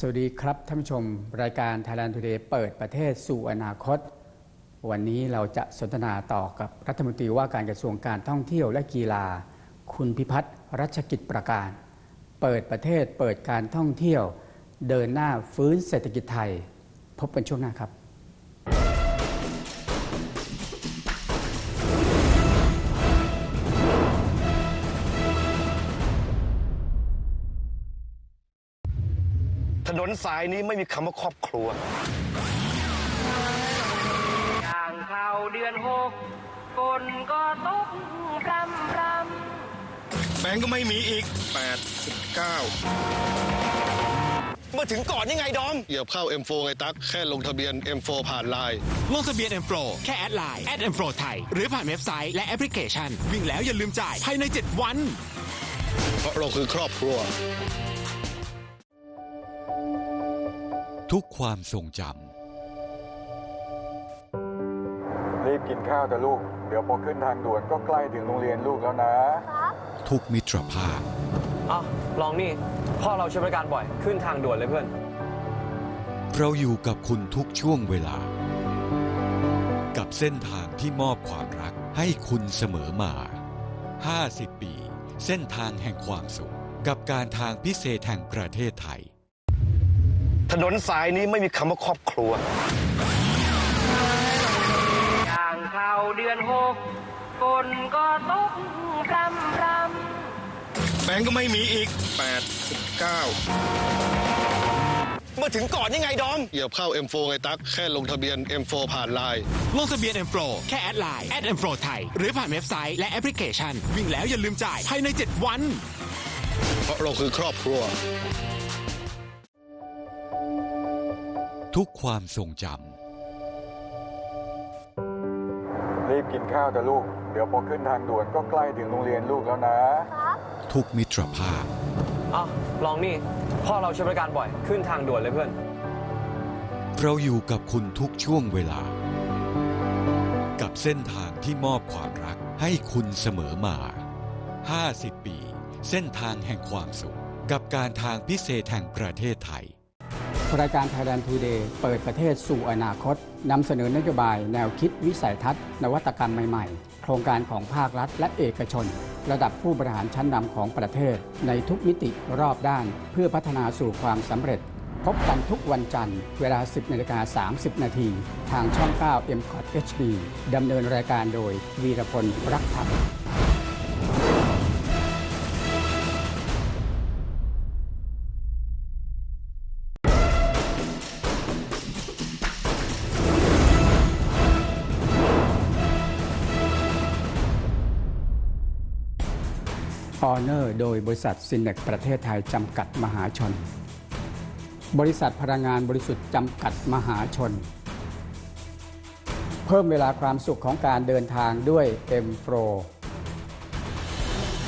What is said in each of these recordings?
สวัสดีครับท่านผู้ชม รายการ Thailand Today เปิดประเทศสู่อนาคต วันนี้เราจะสนทนาต่อกับรัฐมนตรีว่าการกระทรวงการท่องเที่ยวและกีฬา คุณพิพัฒน์รัชกิจประการ เปิดประเทศเปิดการท่องเที่ยว เดินหน้าฟื้นเศรษฐกิจไทย พบกันช่วงหน้าครับ นนสายนี้ไม่มีคำว่าครอบครัวย่างเข้าเดือนหกฝนก็ตกรำรแบงก์ก็ไม่มีอีก8 9เมื่อถึงก่อนยังไงดอมเหยียบเข้า M4 ไงตั๊ก แค่ลงทะเบียน M4 ผ่านไลน์ ลงทะเบียน M Pro แค่แอดไลน์แอด M Pro ไทย หรือผ่านเว็บไซต์และแอปพลิเคชัน วิ่งแล้วอย่าลืมจ่ายภายใน 7 วัน เพราะเราคือครอบครัว ทุกความทรงจรีบกินข้าวแต่ลูก เดี๋ยวพอขึ้นทางด่วนก็ใกล้ถึงโรงเรียนลูกแล้วนะำทุกมิตรภาพอ้าวลองนี่ พ่อเราใช้บริการบ่อย ขึ้นทางด่วนเลยเพื่อน เราอยู่กับคุณทุกช่วงเวลา กับเส้นทางที่มอบความรักให้คุณเสมอมา 50 ปี เส้นทางแห่งความสุข กับการทางพิเศษแห่งประเทศไทย ถนนสายนี้ไม่มีคำว่าครอบครัวำย่างเข้าเดือนหกฝนก็ตกรำรแบงก์ก็ไม่มีอีก8 9เมื่อถึงก่อนยังไงดอมเหยียบเข้า M4 ไงตั๊กแค่ลงทะเบียน M4 ผ่านไลน์ ลงทะเบียน M Pro แค่แอดไลน์แอด M Pro ไทย หรือผ่านเว็บไซต์และแอปพลิเคชัน วิ่งแล้วอย่าลืมจ่ายภายใน 7 วัน เพราะเราคือครอบครัว ทุกความทรงจรีบกินข้าวแต่ลูก เดี๋ยวพอขึ้นทางด่วนก็ใกล้ถึงโรงเรียนลูกแล้วนะำทุกมิตรภาพอ้าวลองนี่ พ่อเราใช้บริการบ่อย ขึ้นทางด่วนเลยเพื่อน เราอยู่กับคุณทุกช่วงเวลา กับเส้นทางที่มอบความรักให้คุณเสมอมา 50 ปี เส้นทางแห่งความสุข กับการทางพิเศษแห่งประเทศไทย รายการ Thailand Today เปิดประเทศสู่อนาคตนำเสนอนโยบายแนวคิดวิสัยทัศน์ นวัตกรรมใหม่ๆ โครงการของภาครัฐและเอกชน ระดับผู้บริหารชั้นนำของประเทศ ในทุกมิติรอบด้าน เพื่อพัฒนาสู่ความสำเร็จ พบกันทุกวันจันทร์ เวลา 10นาฬิกา30 นาทีทางช่อง 9 m c o t HD ดำเนินรายการโดยวีรพลรักธรรม อเนอร์โดยบริษัทซินเนกประเทศไทยจำกัดมหาชน บริษัทพลังงานบริสุทธิ์จำกัดมหาชน เพิ่มเวลาความสุขของการเดินทางด้วย M Pro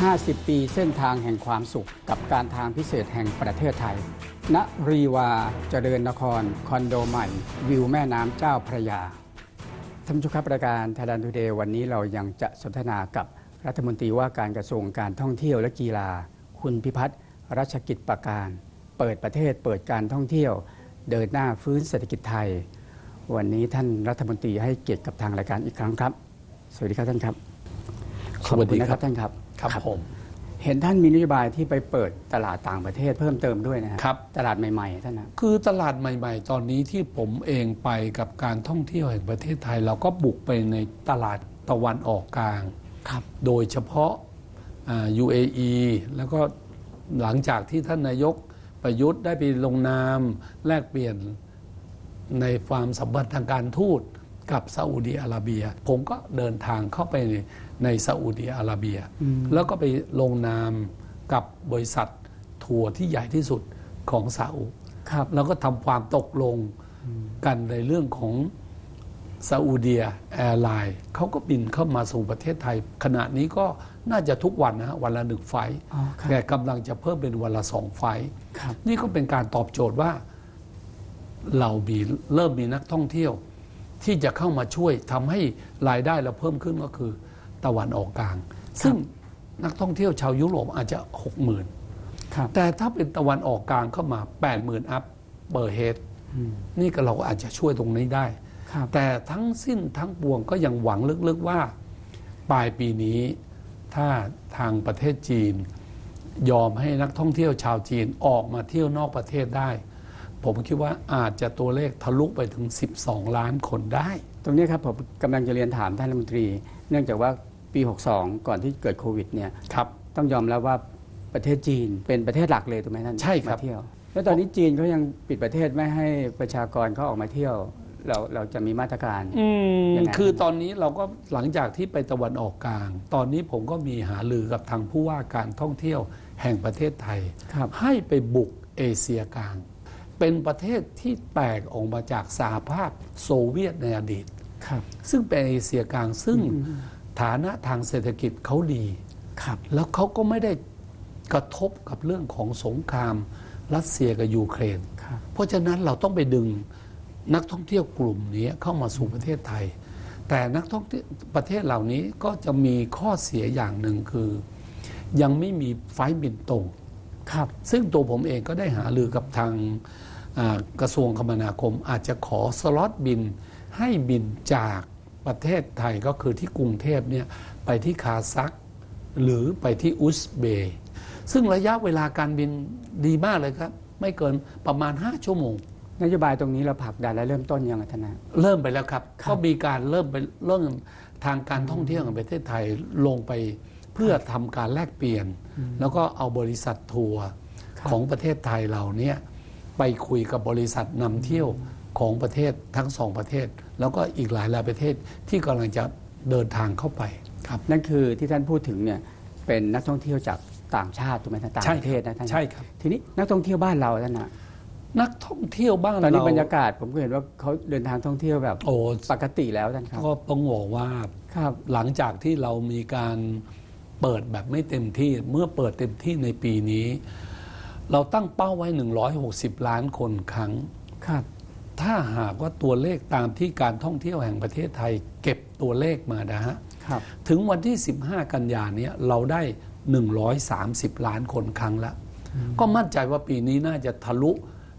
50 ปีเส้นทางแห่งความสุขกับการทางพิเศษแห่งประเทศไทย ณ รีวาเจริญนคร คอนโดใหม่ วิวแม่น้ำเจ้าพระยาท่านผู้ชมครับรายการ Thailand Today วันนี้เรายังจะสนทนากับ รัฐมนตรีว่าการกระทรวงการท่องเที่ยวและกีฬา คุณพิพัฒน์รัชกิจประการ เปิดประเทศเปิดการท่องเที่ยว เดินหน้าฟื้นเศรษฐกิจไทย วันนี้ท่านรัฐมนตรีให้เกียรติกับทางรายการอีกครั้งครับ สวัสดีครับท่านครับ ขอบคุณนะครับท่านครับครับผมเห็นท่านมีนโยบายที่ไปเปิดตลาดต่างประเทศเพิ่มเติมด้วยนะฮะครับ ตลาดใหม่ๆท่านนะคือตลาดใหม่ ๆ ตอนนี้ที่ผมเองไปกับการท่องเที่ยวแห่งประเทศไทย เราก็บุกไปในตลาดตะวันออกกลาง ครับโดยเฉพาะอ่า UAE แล้วก็หลังจากที่ท่านนายกประยุทธ์ได้ไปลงนามแลกเปลี่ยนในความสัมพันธ์ทางการทูตกับซาอุดีอาระเบีย ผมก็เดินทางเข้าไปในในซาอุดีอาระเบีย แล้วก็ไปลงนามกับบริษัททัวร์ที่ใหญ่ที่สุดของซาอุครับแล้วก็ทำความตกลงกันในเรื่องของ ซาอุดีแอร์ไลน์เขาก็บินเข้ามาสู่ประเทศไทย ขณะนี้ก็น่าจะทุกวันนะฮะวันละหนึ่งไฟล์อ๋อครับแต่กำลังจะเพิ่มเป็นวันละสองไฟล์ครับนี่ก็เป็นการตอบโจทย์ว่า เรามีเริ่มมีนักท่องเที่ยว ที่จะเข้ามาช่วยทำให้รายได้เราเพิ่มขึ้นก็คือ ตะวันออกกลาง ซึ่งนักท่องเที่ยวชาวยุโรปอาจจะหกหมื่นครับแต่ถ้าเป็นตะวันออกกลางเข้ามา8ปดหมื่นอัพเบอร์เฮดนี่ก็เราก็อาจจะช่วยตรงนี้ได้ครับ แต่ทั้งสิ้นทั้งปวงก็ยังหวังลึกๆว่า ปลายปีนี้ถ้าทางประเทศจีน ยอมให้นักท่องเที่ยวชาวจีนออกมาเที่ยวนอกประเทศได้ ผมคิดว่าอาจจะตัวเลขทะลุไปถึง 12 ล้านคนได้ ตรงนี้ครับผมกำลังจะเรียนถามท่านรัฐมนตรี เนื่องจากว่าปี 62 ก่อนที่เกิดโควิดเนี่ยครับต้องยอมแล้วว่าประเทศจีนเป็นประเทศหลักเลยถูกไหมท่านใช่ครับมาเที่ยวแล้วตอนนี้จีนเขายังปิดประเทศไม่ให้ประชากรเขาออกมาเที่ยว เราเราจะมีมาตรการอืมยังไงคือตอนนี้เราก็หลังจากที่ไปตะวันออกกลาง ตอนนี้ผมก็มีหาลือกับทางผู้ว่าการท่องเที่ยวแห่งประเทศไทย ครับให้ไปบุกเอเชียกลาง เป็นประเทศที่แตกออกมาจากสหภาพโซเวียตในอดีต ครับซึ่งเป็นเอเชียกลางซึ่งฐานะทางเศรษฐกิจเขาดี ครับ แล้วเขาก็ไม่ได้กระทบกับเรื่องของสงครามรัสเซียกับยูเครน ครับ เพราะฉะนั้นเราต้องไปดึง นักท่องเที่ยวกลุ่มนี้เข้ามาสู่ประเทศไทย แต่นักท่องเที่ยวประเทศเหล่านี้ก็จะมีข้อเสียอย่างหนึ่งคือ ยังไม่มีไฟล์บินตรงครับซึ่งตัวผมเองก็ได้หาลือกับทางกระทรวงคมนาคม อาจจะขอสล็อตบินให้บินจากประเทศไทยก็คือที่กรุงเทพเนี่ยไปที่คาซัก หรือไปที่อุซเบย์ซึ่งระยะเวลาการบินดีมากเลยครับ ไม่เกินประมาณ 5 ชั่วโมง นโยบายตรงนี้เราผลักดันและเริ่มต้นยังไงท่านนะเริ่มไปแล้วครับครับ ก็มีการเริ่มไปเริ่มทางการท่องเที่ยวแห่งประเทศไทยลงไปเพื่อทำการแลกเปลี่ยน แล้วก็เอาบริษัททัวร์ครับของประเทศไทยเราเนี่ยไปคุยกับบริษัทนำเที่ยวของประเทศทั้งสองประเทศ แล้วก็อีกหลายหลายประเทศที่กำลังจะเดินทางเข้าไปครับ นั่นคือที่ท่านพูดถึงเนี่ยเป็นนักท่องเที่ยวจากต่างชาติถูกไหมท่านต่างใช่ประเทศนะท่านใช่ครับ ทีนี้นักท่องเที่ยวบ้านเราท่านนะ นักท่องเที่ยวบ้านตอนนี้เราบรรยากาศผมก็เห็นว่าเขาเดินทางท่องเที่ยวแบบโอ้ปกติแล้วท่านครับก็ต้องบอกว่าครับหลังจากที่เรามีการเปิดแบบไม่เต็มที่เมื่อเปิดเต็มที่ในปีนี้ เราตั้งเป้าไว้ 160 ล้านคนครั้งครับถ้าหากว่าตัวเลขตามที่การท่องเที่ยวแห่งประเทศไทย เก็บตัวเลขมานะฮะครับถึงวันที่ 15 กันยาเนี้ยเราได้ 130 ล้านคนครั้งละก็มั่นใจว่าปีนี้น่าจะทะลุ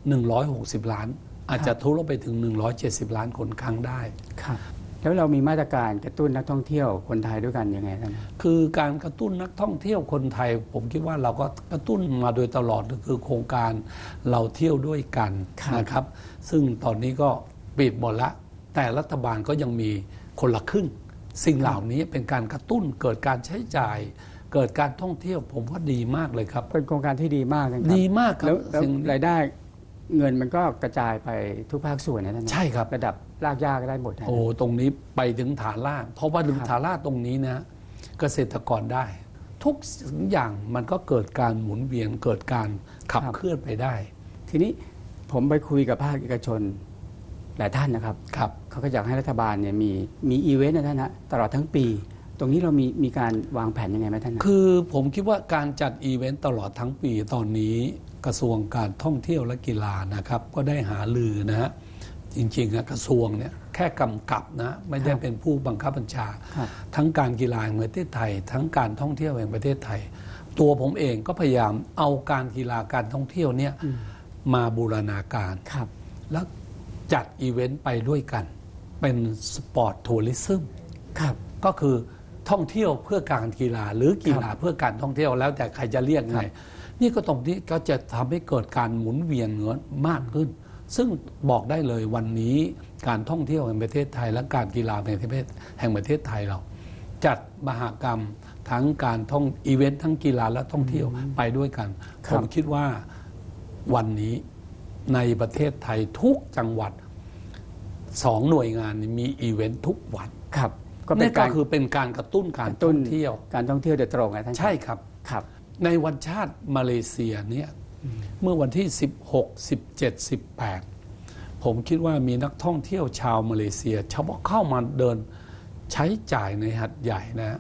160 ล้าน อาจจะทะลุไปถึง 170 ล้านคนครั้งได้ครับแล้วเรามีมาตรการกระตุ้นนักท่องเที่ยวคนไทยด้วยกันยังไงท่านคือการกระตุ้นนักท่องเที่ยวคนไทย ผมคิดว่าเราก็กระตุ้นมาโดยตลอดก็คือโครงการเราเที่ยวด้วยกันครับนะครับ ซึ่งตอนนี้ก็ปิดหมดละแต่รัฐบาลก็ยังมีคนละครึ่ง สิ่งเหล่านี้เป็นการกระตุ้นเกิดการใช้จ่าย เกิดการท่องเที่ยวผมว่าดีมากเลยครับ เป็นโครงการที่ดีมากนะครับดีมากครัแล้บวแล้วสิ่งรายได้ เงินมันก็กระจายไปทุกภาคส่วนนะท่านนะใช่ครับ ระดับรากหญ้าก็ได้หมดนะ โอ้ตรงนี้ไปถึงฐานล่าง เพราะว่าถึงครับฐานล่างตรงนี้นะ เกษตรกรได้ ทุกสิ่งอย่างมันก็เกิดการหมุนเวียนเกิดการขับ เคลื่อนไปได้ ทีนี้ผมไปคุยกับภาคเอกชนหลายท่านนะครับ ครับ เขาก็อยากให้รัฐบาลเนี่ยมีมีอีเวนต์นะท่านนะตลอดทั้งปี ตรงนี้เรามีมีการวางแผนยังไงไหมท่านนะคือผมคิดว่าการจัดอีเวนต์ตลอดทั้งปีตอนนี้กระทรวงการท่องเที่ยวและกีฬานะครับ ก็ได้หาลือนะฮะจริงๆอะกระทรวงเนี่ยแค่กำกับนะไม่ได้เป็นผู้บังคับบัญชาครับทั้งการกีฬาแห่งประเทศไทย ทั้งการท่องเที่ยวแห่งประเทศไทย ตัวผมเองก็พยายามเอาการกีฬาการท่องเที่ยวเนี่ยมาบูรณาการครับแล้วจัดอีเวนต์ไปด้วยกัน เป็นสปอร์ตทัวริซึมครับก็คือ ท่องเที่ยวเพื่อการกีฬา หรือกีฬาเพื่อการท่องเที่ยวแล้วแต่ใครจะเรียกไง นี่ก็ตรงนี้ก็จะทำให้เกิดการหมุนเวียนเงินมากขึ้น ซึ่งบอกได้เลยวันนี้การท่องเที่ยวแห่งประเทศไทย และการกีฬาในประเทศแห่งประเทศไทยเรา จัดมหากรรมทั้งการท่องอีเวนต์ทั้งกีฬาและท่องเที่ยวไปด้วยกันคผรับมคิดว่าวันนี้ในประเทศไทยทุกจังหวัดสองหน่วยงานนี้มีอีเวนต์ทุกวันครับ ก็เป็นี่นก็การคือเป็นการกระตุ้นการกระตุ้ท่นองเที่ยว การท่องเที่ยวโดยตรงนะท่านใช่ครับ ครับ ในวันชาติมาเลเซียเนี่ยเมื่อวันที่ 16 17 18 ผมคิดว่ามีนักท่องเที่ยวชาวมาเลเซียเฉพาะเข้ามาเดินใช้จ่ายในหัดใหญ่นะ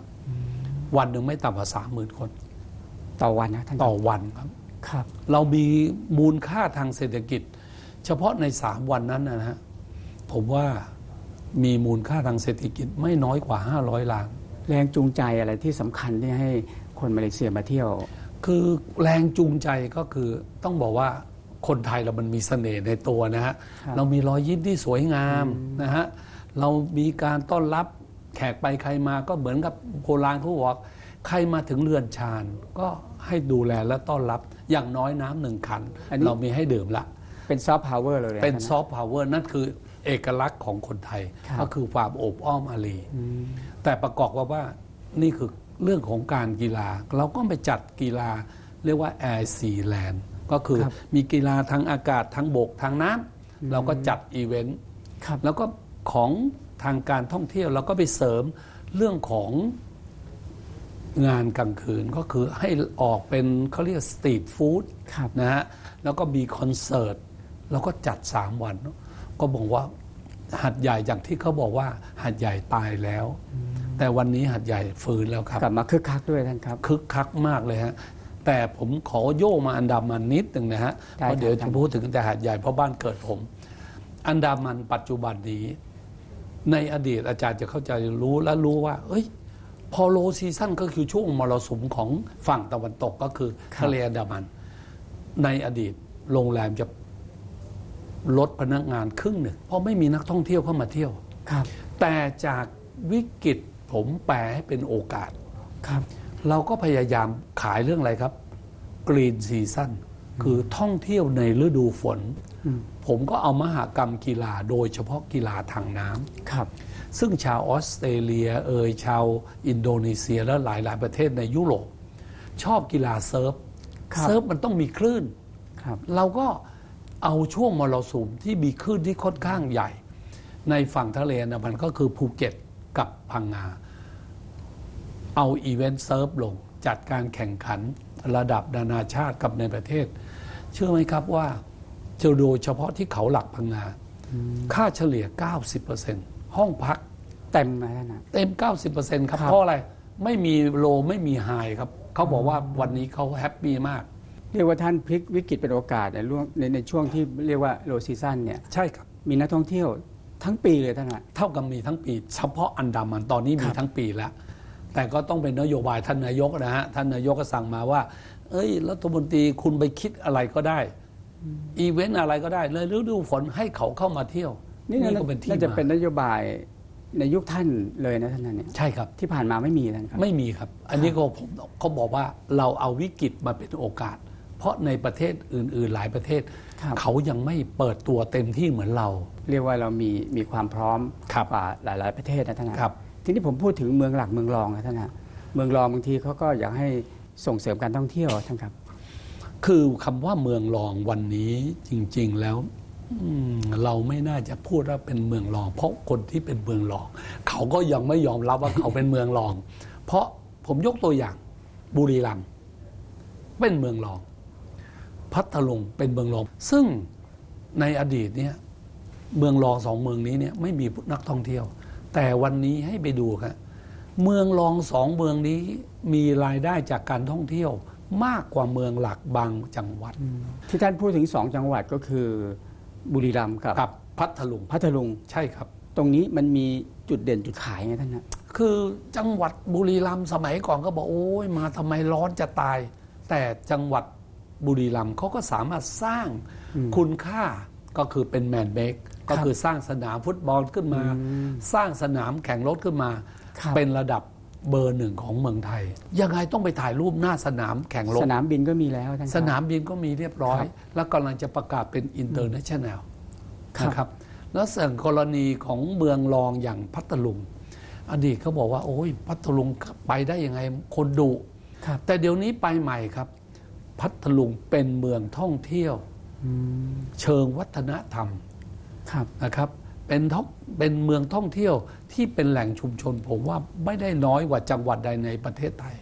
วันหนึ่งไม่ต่ำกว่าสามหมื่นคน ต่อวันนะท่านต่อวันครับ ครับ เรามีมูลค่าทางเศรษฐกิจ เฉพาะในสามวันนั้นนะฮะผมว่า มีมูลค่าทางเศรษฐกิจไม่น้อยกว่า 500 ล้าน แรงจูงใจอะไรที่สำคัญที่ให้คนมาเลเซียมาเที่ยว คือแรงจูงใจก็คือต้องบอกว่าคนไทยเรามันมีเสน่ห์ในตัวนะฮะครับเรามีรอยยิ้มที่สวยงามนะฮะเรามีการต้อนรับแขกไปใครมาก็เหมือนกับโบราณเขาบอกใครมาถึงเรือนชานก็ให้ดูแลและต้อนรับอย่างน้อยน้ำหนึ่งขันอันนี้เรามีให้ดื่มละ เป็นซอฟต์พาวเวอร์เลยะเป็นท่าะซอฟต์พาวเวอร์นั่นคือ เอกลักษณ์ของคนไทยครับก็คือความโอบอ้อมอารีแต่ประกอบกับว่านี่คือเรื่องของการกีฬา เราก็ไปจัดกีฬาเรียกว่าแอร์ซีแลนด์ก็คือครับมีกีฬาทางอากาศทางบกทางน้ำเราก็จัดอีเวนต์ครับแล้วก็ของทางการท่องเที่ยวเราก็ไปเสริมเรื่องของงานกลางคืนก็คือให้ออกเป็นเขาเรียกสตรีทฟู้ดครับนะฮะแล้วก็มีคอนเสิร์ต แล้วก็จัด 3 วัน ก็บอกว่าหัดใหญ่อย่างที่เขาบอกว่าหัดใหญ่ตายแล้ว แต่วันนี้หัดใหญ่ฟื้นแล้วครับกลับมาคึกคักด้วยท่านครับคึกคักมากเลยฮะแต่ผมขอโยกมาอันดามันนิดหนึ่งนะฮะได้เพราะเดี๋ยวครัจะบพูดถึงแต่หัดใหญ่เพราะบ้านเกิดผม อันดามันปัจจุบันนี้ ในอดีตอาจารย์จะเข้าใจรู้และรู้ว่า เอ้ยพอโลซีซั่นก็คือช่วงมรสุมของฝั่งตะวันตกก็คือทะเลอันดามัน ในอดีตโรงแรมจะ ลดพนักงานครึ่งหนึ่ง เพราะไม่มีนักท่องเที่ยวเข้ามาเที่ยวครับ แต่จากวิกฤตผมแปลให้เป็นโอกาสครับ เราก็พยายามขายเรื่องอะไรครับกรีนซีซั่นคือท่องเที่ยวในฤดูฝน ผมก็เอามหากรรมกีฬาโดยเฉพาะกีฬาทางน้ำครับ ซึ่งชาวออสเตรเลียเอยชาวอินโดนีเซียและหลาย ๆ ประเทศในยุโรปชอบกีฬาเซิร์ฟครับเซิร์ฟมันต้องมีคลื่นครับเราก็ เอาช่วงมรสุมที่มีคลื่นที่ค่อนข้างใหญ่ ในฝั่งทะเลนะมันก็คือภูเก็ตกับพังงา เอาอีเวนต์เซิร์ฟลง จัดการแข่งขันระดับนานาชาติกับในประเทศ เชื่อไหมครับว่าจะโดยเฉพาะที่เขาหลักพังงา ค่าเฉลี่ย 90%ห้องพักเต็มนะท่านนะเต็ม 90%ครับครับเพราะอะไร ไม่มีโลไม่มีไฮครับ เขาบอกว่าวันนี้เขาแฮปปี้มาก เรียกว่าท่านพลิกวิกฤตเป็นโอกาสในช่วงในในช่วงที่เรียกว่าโลซีซั่นเนี่ยใช่ครับ มีนักท่องเที่ยวทั้งปีเลยท่านนะเท่ากับมีทั้งปี เฉพาะอันดามันตอนนี้มีครับทั้งปีแล้ว แต่ก็ต้องเป็นนโยบายท่านนายกนะฮะ ท่านนายกก็สั่งมาว่า เอ้ยรัฐมนตรีคุณไปคิดอะไรก็ได้ อีเวนต์อะไรก็ได้ เลยฤดูฝนให้เขาเข้ามาเที่ยว นี่น่าก็เป็นที่น่าจะมาเป็นนโยบายในยุคท่านเลยนะท่านนะเนี่ยใช่ครับที่ผ่านมาไม่มีท่านครับ ไม่มีครับ อันนี้ก็ผมเขาบอกว่าเราเอาวิกฤตมาเป็นโอกาส เพราะในประเทศอื่น ๆ หลายประเทศ ครับ เขายังไม่เปิดตัวเต็มที่เหมือนเรา เรียกว่าเรามีมีความพร้อมครับกว่าหลาย ๆ ประเทศนะท่านนะครับทีนี้ผมพูดถึงเมืองหลักเมืองรองนะท่านนะเมืองรองบางทีเขาก็อยากให้ส่งเสริมการท่องเที่ยวท่านครับ คือคำว่าเมืองรองวันนี้จริง ๆ แล้วอืมเราไม่น่าจะพูดว่าเป็นเมืองรอง เพราะคนที่เป็นเมืองรอง เขาก็ยังไม่ยอมรับว่าเขาเป็นเมืองรอง เพราะผมยกตัวอย่างบุรีรัมย์เป็นเมืองรอง พัทลุงเป็นเมืองรอง ซึ่งในอดีตเนี่ยเมืองรองสองเมืองนี้เนี่ยไม่มีนักท่องเที่ยว แต่วันนี้ให้ไปดูครับเมืองรองสองเมืองนี้มีรายได้จากการท่องเที่ยวมากกว่าเมืองหลักบางจังหวัด ที่ท่านพูดถึงสองจังหวัดก็คือบุรีรัมย์กับกับพัทลุงพัทลุงใช่ครับ ตรงนี้มันมีจุดเด่นจุดขายไงท่านนะคือจังหวัดบุรีรัมย์สมัยก่อนก็บอกโอ้ยมาทำไมร้อนจะตาย แต่จังหวัด บุรีรัมย์เขาก็สามารถสร้างคุณค่าก็คือเป็นแมนเบกก็คือสร้างสนามฟุตบอลขึ้นมา สร้างสนามแข่งรถขึ้นมาครับเป็นระดับเบอร์หนึ่งของเมืองไทย ยังไงต้องไปถ่ายรูปหน้าสนามแข่งรถ สนามบินก็มีแล้วท่านครับสนามบินก็มีเรียบร้อยครับแล้วกำลังจะประกาศเป็นอินเตอร์เนชั่นแนลครับนะครับแล้วส่วนกรณีของเมืองรองอย่างพัทลุงอดีตเขาบอกว่า โอ้ยพัทลุงไปได้ยังไงคนดุครับแต่เดี๋ยวนี้ไปใหม่ครับ พัทลุงเป็นเมืองท่องเที่ยวเชิงวัฒนธรรมครับนะครับเป็นท่องเป็นเมืองท่องเที่ยวที่เป็นแหล่งชุมชน ผมว่าไม่ได้น้อยกว่าจังหวัดใดในประเทศไทย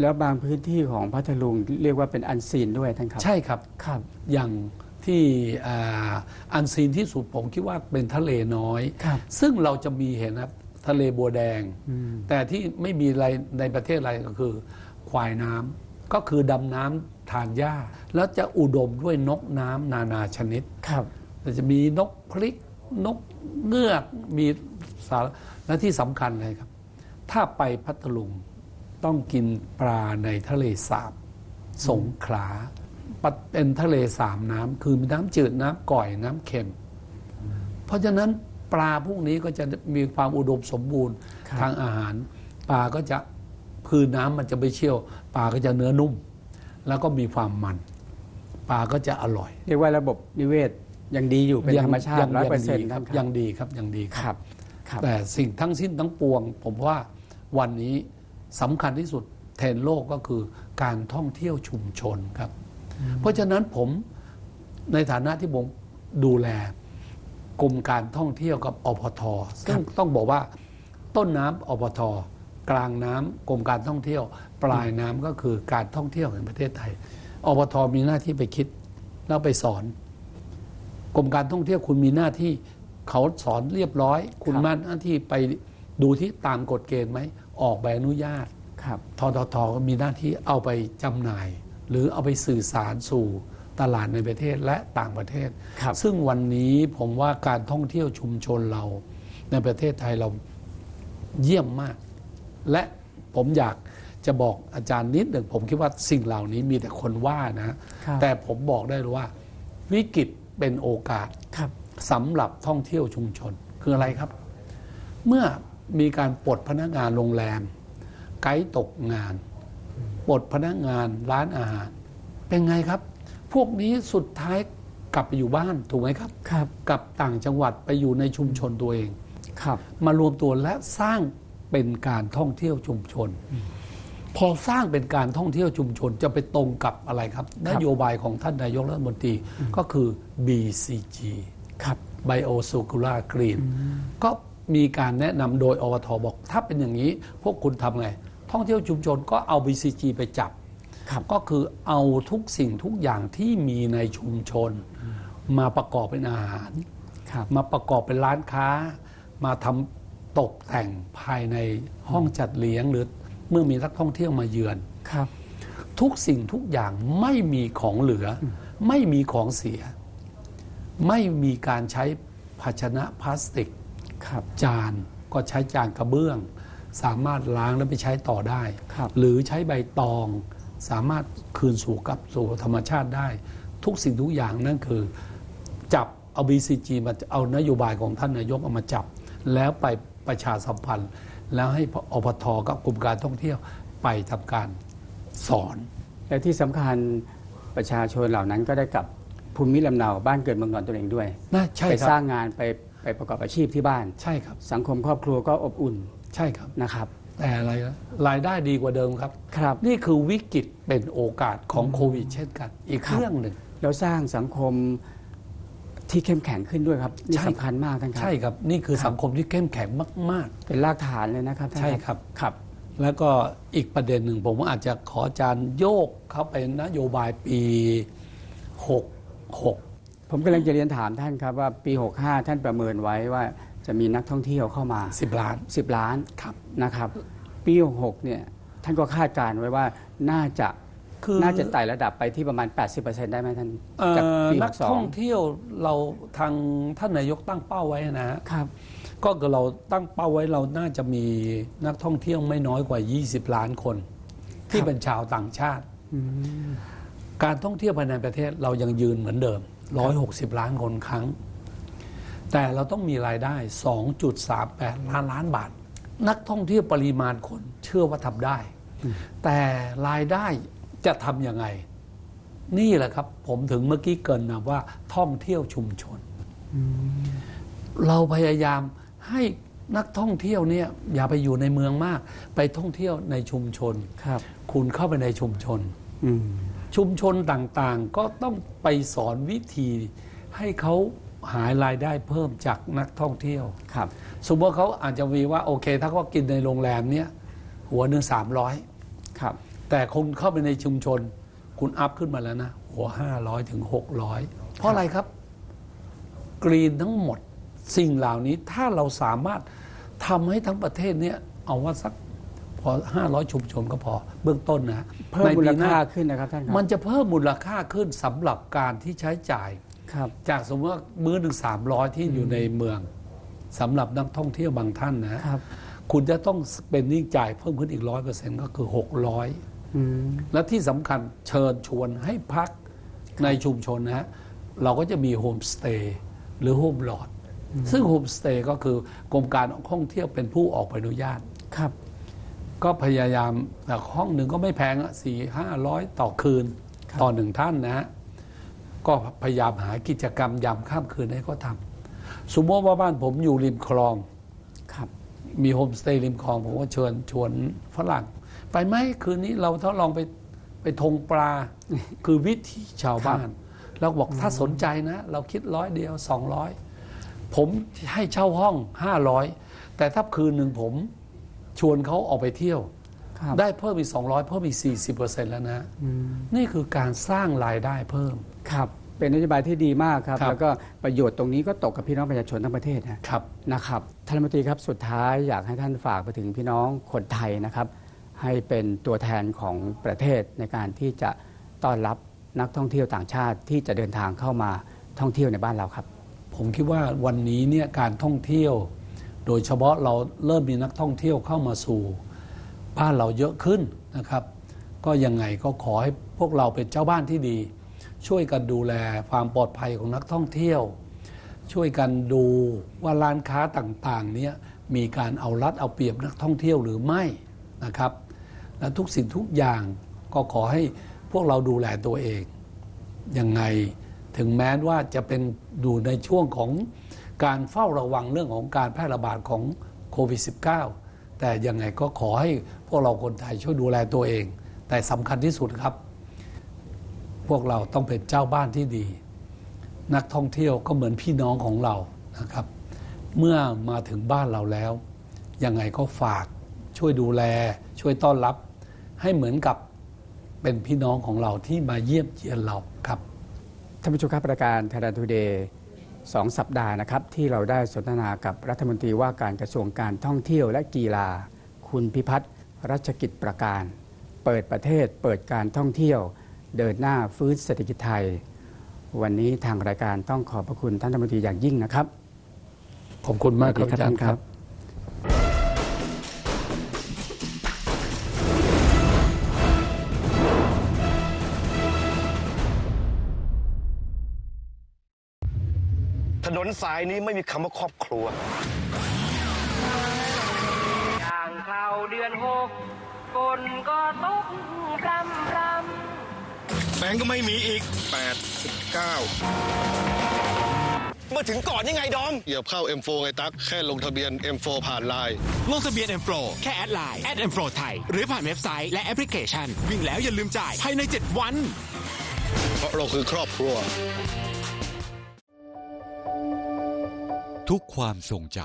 แล้วบางพื้นที่ของพัทลุงเรียกว่าเป็นอันซีนด้วยท่านครับ ใช่ครับครับ อย่างที่อ่าอันซีนที่สุดผมคิดว่าเป็นทะเลน้อยครับซึ่งเราจะมีเห็นนะครับทะเลบัวแดง แต่ที่ไม่มีอะไรในประเทศอะไรก็คือควายน้ำก็คือดำน้ำ ทานหญ้า แล้วจะอุดมด้วยนกน้ำนานาชนิดครับแต่จะมีนกพลิกนกเงือกมีสารและที่สำคัญเลยครับ ถ้าไปพัทลุงต้องกินปลาในทะเลสาบ สงขลาปะเป็นทะเลสามน้ำคือมีน้ำจืดน้ำก่อยน้ำเค็ม เพราะฉะนั้นปลาพวกนี้ก็จะมีความอุดมสมบูรณ์ครับทางอาหาร ปลาก็จะคือน้ำมันจะไม่เชี่ยว ปลาก็จะเนื้อนุ่ม แล้วก็มีความมัน ปลาก็จะอร่อยเรียกว่าระบบนิเวศยังดีอยู่เป็นธรรมชาติร้อยเปอร์เซ็นต์ดีคท่ารับนครับยังดีครับยังดีครับครับ แต่สิ่งทั้งสิ้นทั้งปวง ผมว่าวันนี้สำคัญที่สุดแทนโลกก็คือการท่องเที่ยวชุมชนครับ เพราะฉะนั้นผมในฐานะที่ผมดูแลกรมการท่องเที่ยวกับอพทซึ่งต้องบอกว่าต้นน้ำอพท กลางน้ำกรมการท่องเที่ยว ปลายน้ำก็คือการท่องเที่ยวแห่งประเทศไทยอพทมีหน้าที่ไปคิดแล้วไปสอนกรมการท่องเที่ยวคุณมีหน้าที่เขาสอนเรียบร้อย คุณครับมีหน้าที่ไปดูที่ตามกฎเกณฑ์ไหมออกใบอนุญาตครับทททก็มีหน้าที่เอาไปจำหน่าย หรือเอาไปสื่อสารสู่ตลาดในประเทศและต่างประเทศครับซึ่งวันนี้ผมว่าการท่องเที่ยวชุมชนเรา ในประเทศไทยเราเยี่ยมมาก และผมอยากจะบอกอาจารย์นิดหนึ่งผมคิดว่าสิ่งเหล่านี้มีแต่คนว่านะ ครับ แต่ผมบอกได้เลยว่า วิกฤตเป็นโอกาสครับ สำหรับท่องเที่ยวชุมชนคืออะไรครับ เมื่อมีการปลดพนักงานโรงแรม ไกด์ตกงานปลดพนักงานร้านอาหาร เป็นไงครับ พวกนี้สุดท้ายกลับไปอยู่บ้านถูกไหมครับ ครับ กลับต่างจังหวัดไปอยู่ในชุมชนตัวเอง ครับ มารวมตัวและสร้าง เป็นการท่องเที่ยวชุมชน พอสร้างเป็นการท่องเที่ยวชุมชนจะไปตรงกับอะไรครับ นโยบายของท่านนายกรัฐมนตรีก็คือ BCG ครับ Bio Circular Green ก็มีการแนะนำโดยอวทบอก ถ้าเป็นอย่างนี้พวกคุณทำไง ท่องเที่ยวชุมชนก็เอา BCG ไปจับครับก็คือเอาทุกสิ่งทุกอย่างที่มีในชุมชน มาประกอบเป็นอาหารครับมาประกอบเป็นร้านค้า มาทำ ตกแต่งภายในห้องจัดเลี้ยงหรือเมื่อมีนักท่องเที่ยวมาเยือนครับ ทุกสิ่งทุกอย่างไม่มีของเหลืออไม่มีของเสีย ไม่มีการใช้ภาชนะพลาสติกครับจานก็ใช้จานกระเบื้อง สามารถล้างแล้วไปใช้ต่อได้ครับหรือใช้ใบตอง สามารถคืนสู่กับสู่ธรรมชาติได้ ทุกสิ่งทุกอย่างนั่นคือ จับเอา BCG มาเอานโยบายของท่านนายกเอามาจับ แล้วไป ประชาสัมพันธ์ แล้วให้อพทกับกรมการท่องเที่ยวไปทำการสอน และที่สำคัญประชาชนเหล่านั้นก็ได้กลับภูมิลำเนาบ้านเกิดเมืองนอนตัวเองด้วยนะใช่ไปครัสร้าบงงานไปไปประกอบอาชีพที่บ้านใช่ครับ สังคมครอบครัวก็อบอุ่นใช่ครับนะครับ แต่อะไรนะรายได้ดีกว่าเดิมครับครับ นี่คือวิกฤตเป็นโอกาสของโควิด เช่นกัน อีกครับเรื่องหนึ่งแล้วสร้างสังคม ที่เข้มแข็งขึ้นด้วยครับนี่ใช่ สำคัญมากท่านครับใช่ครับ นี่คือครับสังคมที่เข้มแข็งมาก เป็นรากฐานเลยนะครับท่านใช่ครับ ครับๆแล้วก็อีกประเด็นหนึ่งผมอาจจะขออาจารย์โยกเข้าไปนโยบายปี 66 ผมกำลังจะเรียนถามท่านครับว่าปี 65 ท่านประเมินไว้ว่าจะมีนักท่องเที่ยวเข้ามา 10 ล้าน 10 ล้านครับ นะครับ ปี 66 เนี่ยท่านก็คาดการณ์ไว้ว่าน่าจะ คือน่าจะไต่ระดับไปที่ประมาณ 80%ได้ไหมท่านเอ่อจากปีนักท่อง62เที่ยวเราทางท่านนายกตั้งเป้าไว้นะฮะครับ ก็คือเราตั้งเป้าไว้เราน่าจะมีนักท่องเที่ยวไม่น้อยกว่า 20 ล้านคน ที่เป็นชาวต่างชาติการท่องเที่ยวภายในประเทศเรายังยืนเหมือนเดิม 160 ล้านคนครั้ง แต่เราต้องมีรายได้ 2.38 ล้านล้านบาท นักท่องเที่ยวปริมาณคนเชื่อว่าทำได้ แต่รายได้ จะทำยังไง นี่แหละครับ ผมถึงเมื่อกี้เกรินนะว่าท่องเที่ยวชุมชน เราพยายามให้นักท่องเที่ยวเนี่ยอย่าไปอยู่ในเมืองมาก ไปท่องเที่ยวในชุมชนครับ คุณเข้าไปในชุมชนอืมชุมชนต่างๆ ก็ต้องไปสอนวิธีให้เขาหารายได้เพิ่มจากนักท่องเที่ยวครับ สมมติเขาอาจจะมีว่าโอเค ถ้าเขากินในโรงแรมเนี้ยหัวหนึ่งสามร้อยครับ แต่คนเข้าไปในชุมชน คุณอัพขึ้นมาแล้วนะ หัวห้าร้อยถึงหกร้อยเพราะอะไรครับ กรีนทั้งหมดสิ่งเหล่านี้ถ้าเราสามารถทำให้ทั้งประเทศเนี้ยเอาว่าสักพอห้าร้อยชุมชนก็พอเบื้องต้นนะเพิ่มในมูปีลหน้ค่าขึ้นนะครับท่านครับมันจะเพิ่มมูลค่าขึ้นสำหรับการที่ใช้จ่ายครับจากสมมติว่ามื้อหนึ่งสามร้อยที่อยู่ในเมืองสำหรับนักท่องเที่ยวบางท่านนะครับ คุณจะต้องเป็นนิ่งจ่ายเพิ่มขึ้นอีกร้อยเปอร์เซ็นต์ก็คือหกร้อยอืม และที่สำคัญเชิญชวนให้พักในชุมชนนะฮะเราก็จะมีโฮมสเตย์หรือโฮมลอดซึ่งโฮมสเตย์ก็คือกรมการท่องเที่ยวเป็นผู้ออกใบอนุญาตครับ ก็พยายามแต่ห้องหนึ่งก็ไม่แพงอะสี่ห้าร้อยต่อคืนครับต่อหนึ่งท่านนะฮะก็พยายามหากิจกรรมยามข้ามคืนให้เขาทำสมมติว่าบ้านผมอยู่ริมคลอง ครับ มีโฮมสเตย์ริมคลอง ผมก็เชิญชวนฝรั่ง ไปไหมคืนนี้เราทดลองไปไปทงปลา คือวิถีชาวบ้าน เราบอกถ้าสนใจนะ เราคิดร้อยเดียวสองร้อยผมให้เช่าห้องห้าร้อยแต่ถ้าคืนหนึ่งผมชวนเขาออกไปเที่ยวครับได้เพิ่มอีก200เพิ่มอีก40%แล้วนะอืมนี่คือการสร้างรายได้เพิ่มครับเป็นนโยบายที่ดีมากครับครับ แล้วก็ประโยชน์ตรงนี้ก็ตกกับพี่น้องประชาชนทั้งประเทศนะครับนะครับท่านรัฐมนตรีครับสุดท้ายอยากให้ท่านฝากไปถึงพี่น้องคนไทยนะครับ ให้เป็นตัวแทนของประเทศในการที่จะต้อนรับนักท่องเที่ยวต่างชาติที่จะเดินทางเข้ามาท่องเที่ยวในบ้านเราครับ ผมคิดว่าวันนี้เนี่ยการท่องเที่ยว โดยเฉพาะเราเริ่มมีนักท่องเที่ยวเข้ามาสู่บ้านเราเยอะขึ้นนะครับ ก็ยังไงก็ขอให้พวกเราเป็นเจ้าบ้านที่ดี ช่วยกันดูแลความปลอดภัยของนักท่องเที่ยว ช่วยกันดูว่าร้านค้าต่างๆเนี่ยมีการเอารัดเอาเปรียบนักท่องเที่ยวหรือไม่นะครับ และทุกสิ่งทุกอย่างก็ขอให้พวกเราดูแลตัวเองยังไงถึงแม้ว่าจะเป็นดูในช่วงของการเฝ้าระวังเรื่องของการแพร่ระบาดของโควิด -19 แต่ยังไงก็ขอให้พวกเราคนไทยช่วยดูแลตัวเอง แต่สำคัญที่สุดครับ พวกเราต้องเป็นเจ้าบ้านที่ดี นักท่องเที่ยวก็เหมือนพี่น้องของเรานะครับ เมื่อมาถึงบ้านเราแล้ว ยังไงก็ฝากช่วยดูแลช่วยต้อนรับ ให้เหมือนกับเป็นพี่น้องของเราที่มาเยี่ยมเยียนเราครับท่านผู้ชมครับรายการ Thailand Today สองสัปดาห์นะครับที่เราได้สนทนากับรัฐมนตรีว่าการกระทรวงการท่องเที่ยวและกีฬา คุณพิพัฒน์รัชกิจประการ เปิดประเทศเปิดการท่องเที่ยว เดินหน้าฟื้นเศรษฐกิจไทย วันนี้ทางรายการต้องขอบพระคุณท่านรัฐมนตรีอย่างยิ่งนะครับขอบคุณมากสวัสดีครับอาจารย์ท่านครับ สายนี้ไม่มีคำว่าครอบครัว อย่างเข้าเดือนหกฝนก็ตกพรำพรแบงก์ก็ไม่มีอีก8 9เมื่อถึงก่อนยังไงดอมเหยียบเข้า M4 ไงตั๊กแค่ลงทะเบียน M4 ผ่านไลน์ ลงทะเบียน M Pro แค่แอดไลน์ M Pro ไทย หรือผ่านเว็บไซต์และแอปพลิเคชัน วิ่งแล้วอย่าลืมจ่ายภายใน 7 วัน เพราะเราคือครอบครัว ทุกความทรงจ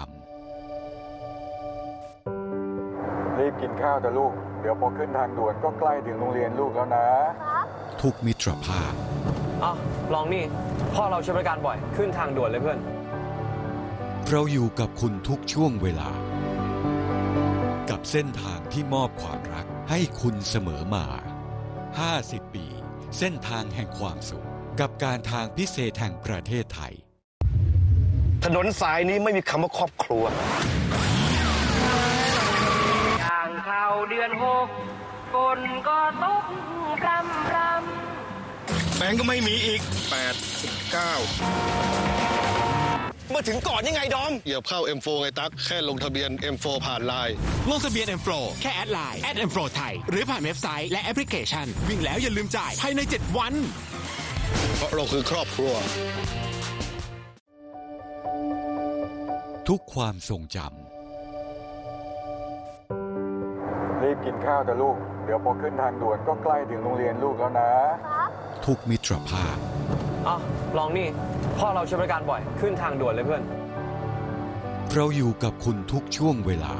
รีบกินข้าวแต่ลูก เดี๋ยวพอขึ้นทางด่วนก็ใกล้ถึงโรงเรียนลูกแล้วนะำทุกมิตรภาพอ้าวลองนี่ พ่อเราใช้บริการบ่อย ขึ้นทางด่วนเลยเพื่อน เราอยู่กับคุณทุกช่วงเวลา กับเส้นทางที่มอบความรักให้คุณเสมอมา 50 ปี เส้นทางแห่งความสุข กับการทางพิเศษแห่งประเทศไทย ถนนสายนี้ไม่มีคำว่าครอบครัวำอย่างเข้าเดือนหกฝนก็ตกพรำพรำแบงก์ก็ไม่มีอีก 8 9เมื่อถึงก่อนยังไงดอม เหยียบเข้า M4 ไงตั๊กแค่ลงทะเบียน M4 ผ่านไลน์ ลงทะเบียน M Pro แค่แอดไลน์ M Pro ไทย หรือผ่านเว็บไซต์และแอปพลิเคชัน วิ่งแล้วอย่าลืมจ่ายภายใน 7 วัน เพราะเราคือครอบครัว ทุกความทรงจรีบกินข้าวแต่ลูก เดี๋ยวพอขึ้นทางด่วนก็ใกล้ถึงโรงเรียนลูกแล้วนะำทุกมิตรภาพอ้าวลองนี่ พ่อเราใช้บริการบ่อย ขึ้นทางด่วนเลยเพื่อน เราอยู่กับคุณทุกช่วงเวลา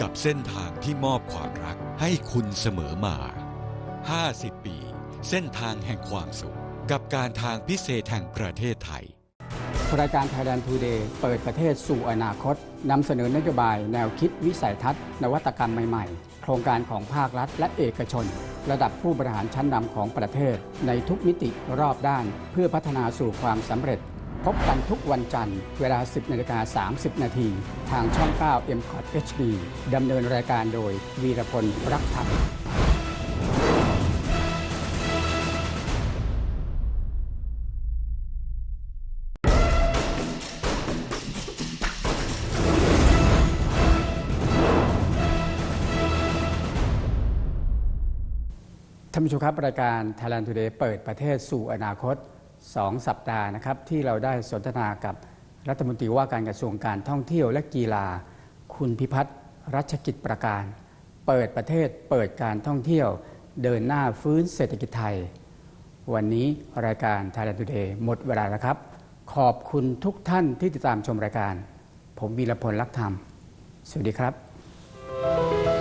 กับเส้นทางที่มอบความรักให้คุณเสมอมา 50 ปี เส้นทางแห่งความสุข กับการทางพิเศษแห่งประเทศไทย รายการ Thailand Today เปิดประเทศสู่อนาคตนำเสนอนโยบายแนวคิดวิสัยทัศน์ นวัตกรรมใหม่ๆ โครงการของภาครัฐและเอกชน ระดับผู้บริหารชั้นนำของประเทศ ในทุกมิติรอบด้าน เพื่อพัฒนาสู่ความสำเร็จ พบกันทุกวันจันทร์เวลา 10นาฬิกา30 นาทีทางช่อง 9 m c o t HD ดำเนินรายการโดยวีรพลรักธรรม ท่านผู้ชมครับรายการ Thailand Today เปิดประเทศสู่อนาคต 2 สัปดาห์นะครับ ที่เราได้สนทนากับรัฐมนตรีว่าการกระทรวงการท่องเที่ยวและกีฬา คุณพิพัฒน์รัชกิจประการ เปิดประเทศเปิดการท่องเที่ยว เดินหน้าฟื้นเศรษฐกิจไทย วันนี้รายการ Thailand Today หมดเวลาแล้วครับ ขอบคุณทุกท่านที่ติดตามชมรายการ ผมวีรพลลักธรรม สวัสดีครับ